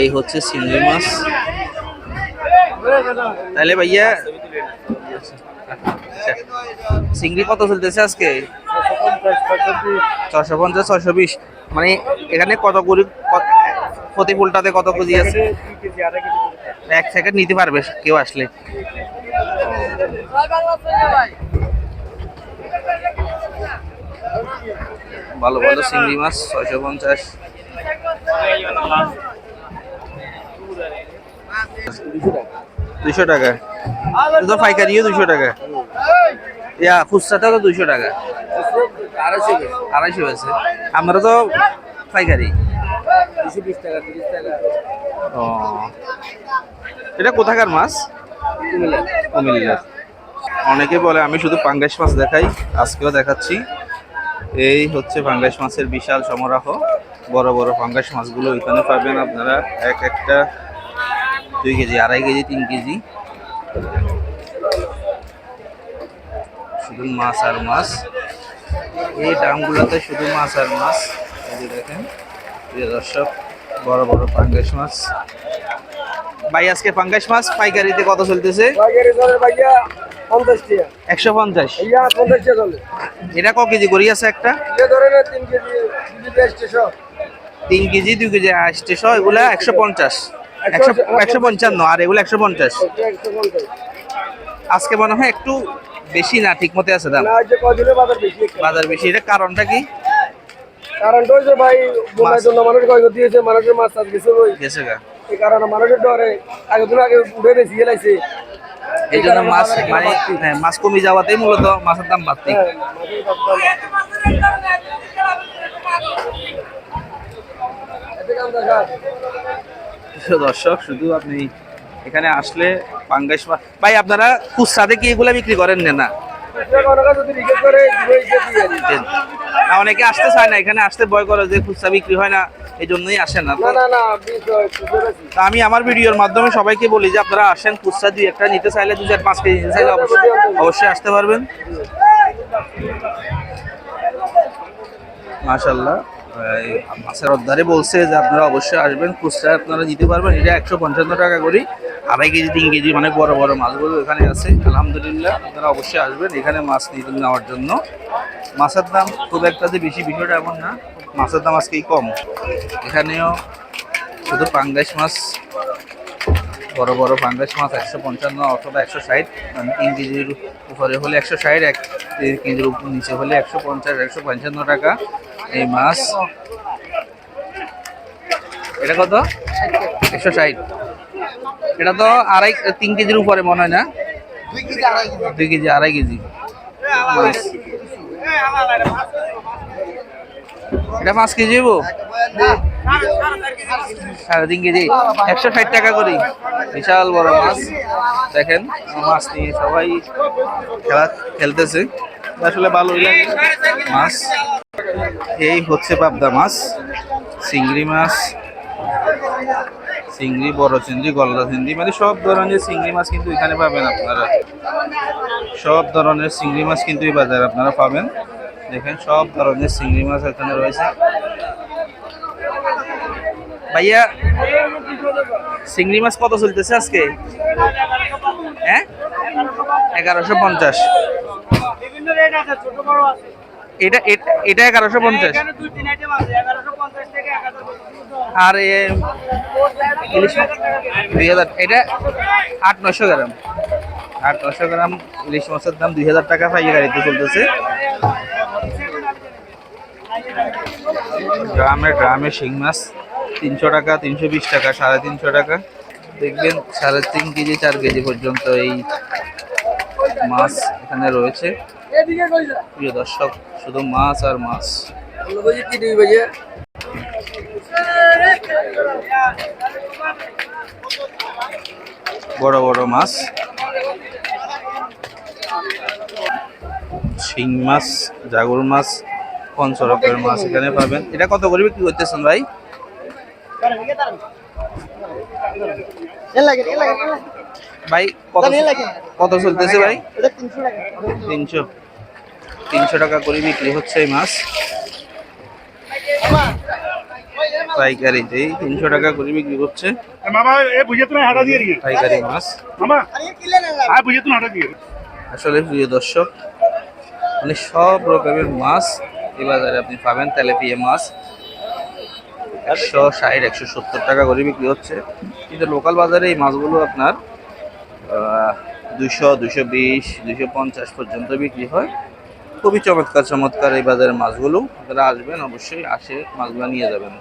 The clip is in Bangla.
এই হচ্ছে চিংড়ি মাছ। তাহলে ভাইয়া। চিংড়ি কত চলতেছে আজকে? ছশো পঞ্চাশ ছশো বিশ। মানে এখানে কত করে প্রতি ফুলটাতে কত কেজি আছে? এক সেকেন্ড নিতে পারবে কেউ আসলে। ভালো ভালো চিংড়ি মাছ, ছয়শো পঞ্চাশ। দুশো টাকা। তো পাইকারিও দুশো টাকা। ইয়া খুচরাটা তো দুশো টাকা। আড়াইশো আছে আমরা তো পাইকারি। ও। এটা কোথাকার মাছ? কুমিল্লার অনেকে বলে আমি শুধু পাঙ্গাস মাছ দেখাই আজকেও দেখাচ্ছি। এই হচ্ছে পাঙ্গাস মাছের বিশাল সমারোহ। বড় বড় পাঙ্গাস মাছগুলো এখানে পাবেন আপনারা। এক একটা দুই কেজি আড়াই কেজি তিন কেজি। শুধু মাছ আর মাছ। এই দামগুলোতে শুধু মাছ আর মাছ। এই দেখেন প্রিয় দর্শক বড় বড় পাঙ্গাস মাছ। ভাই আজকে পাঙ্গাস মাছ পাইকারিতে কত চলতেছে? একশো পঞ্চাশ। এটা ক কেজি করি আছে একটা? তিন কেজি দুই কেজি আসতেছ এগুলা একশো পঞ্চাশ। একশো পঞ্চান্ন আর এগুলো একশো পঞ্চাশ। আজকে মনে হয় একটু বেশি না ঠিক মতো আছে দাম। বাজার বেশি এটা কারণটা কি? কারণটা হচ্ছে ভাই বোনার জন্য মানুষ কয় দিয়েছে মানুষের মাছ চাষ গেছে ওই গেছে গা এই কারণে মানুষের ডরে। আগে দিন আগে উঠে বেশি গেলাইছে এই জন্য মাছ মানে হ্যাঁ, মাছ কমে যাওয়াতেই মূলত মাছের দাম বাড়তি। হ্যাঁ, দাম। দর্শক, শুধু আপনি এখানে আসলে পাঙ্গাস মাছ ভাই, আপনারা খুচরাতে কি এগুলা বিক্রি করেন না না? অনেকে আসতে চায় না, এখানে আসতে ভয় করে যে খুচরা বিক্রি হয় না এই জন্যই আসেন না। তো আমি আমার ভিডিওর মাধ্যমে সবাইকে বলি যে, আপনারা আসেন, খুচরা দুই একটা নিতে চাইলে, দু চার পাঁচ কেজি নিতে চাইলে অবশ্যই অবশ্যই আসতে পারবেন। মাশাল্লাহ মাছের অর্ধারে বলছে যে আপনারা অবশ্যই আসবেন, খুচরা আপনারা দিতে পারবেন। এটা একশো পঞ্চান্ন টাকা করি। আড়াই কেজি, তিন কেজি অনেক বড় বড় মাছগুলো এখানে আছে। আলহামদুলিল্লাহ, আপনারা অবশ্যই আসবেন। এখানে মাছ নিতে নেওয়ার জন্য। মাছের দাম খুব একটা যে বেশি বিষয়টা এমন না। মাছের দাম আজকেই কম। এখানেও শুধু পাঙ্গাস মাছ, বড় বড় পাঙ্গাস মাছ একশো পঞ্চান্ন অথবা একশো ষাট। মানে তিন কেজির উপরে হলে একশো ষাট, এক তিন কেজির উপর নিচে হলে একশো পঞ্চাশ, একশো পঞ্চান্ন টাকা এই মাছ। এটা কত? একশো ষাট। এটা তো আড়াই, তিন কেজির উপরে মনে হয় না? দুই কেজি, আড়াই কেজি। মাছ। এটা পাঁচ কেজি হইব? সাড়ে তিন কেজি। একশো ষাট টাকা করি। বিশাল বড় মাছ। দেখেন মাছ নিয়ে সবাই খেলা খেলতেছে। আসলে ভালোই লাগে মাছ। এই হচ্ছে পাবদা মাছ, চিংড়ি মাছ, চিংড়ি, বড় চিংড়ি, গলদা চিংড়ি মানে সব ধরনের চিংড়ি মাছ কিন্তু এখানে পাবেন আপনারা। সব ধরনের চিংড়ি মাছ কিন্তু এই বাজারে আপনারা পাবেন। দেখেন, সব ধরনের চিংড়ি মাছ এখানে রয়েছে। ভাইয়া চিংড়ি মাছ কত চলতেছে আজকে? হ্যাঁ? এগারোশো পঞ্চাশ। এটা এটা- এগারোশো পঞ্চাশ। আর দুই হাজার এটা আট নশো গ্রাম। আট নশো গ্রাম ইলিশ মাছের দাম দুই হাজার টাকা পাইকারিতে চলতেছে। গ্রামে গ্রামে শিং মাছ তিনশো টাকা, তিনশো বিশ টাকা, সাড়ে তিনশো টাকা। দেখবেন সাড়ে তিন কেজি, চার কেজি পর্যন্ত এই মাছ এখানে রয়েছে। প্রিয় দর্শক, শুধু মাছ আর মাছ। বড় বড় মাছ। শিং মাছ, জাগর মাছ পঞ্চরকের মাছ এখানে পাবেন। এটা কত করে বিক্রি করতেছেন ভাই? ভাই কত কত চলতেছে ভাই? তিনশো তিনশো। টাকা করে বিক্রি হচ্ছে এই মাছ। তিনশো টাকা করে বিক্রি করছে মামা এ বুঝে তুমি হাঁটা দিয়ে রে পাইকারি মাছ। মামা আর বুঝে তুমি হাঁটা দিয়ে। আসলে প্রিয় দর্শক মানে সব রকমের মাছ এই বাজারে আপনি পাবেন তেলাপিয়া মাছ। একশো ষাট, একশো সত্তর টাকা করে বিক্রি হচ্ছে। কিন্তু লোকাল বাজারে এই মাছগুলো আপনার দুশো দুশো বিশ দুশো পঞ্চাশ পর্যন্ত বিক্রি হয়। খুবই চমৎকার চমৎকার এই বাজারের মাছগুলো। আপনারা আসবেন, অবশ্যই আসে মাছগুলো নিয়ে যাবেন।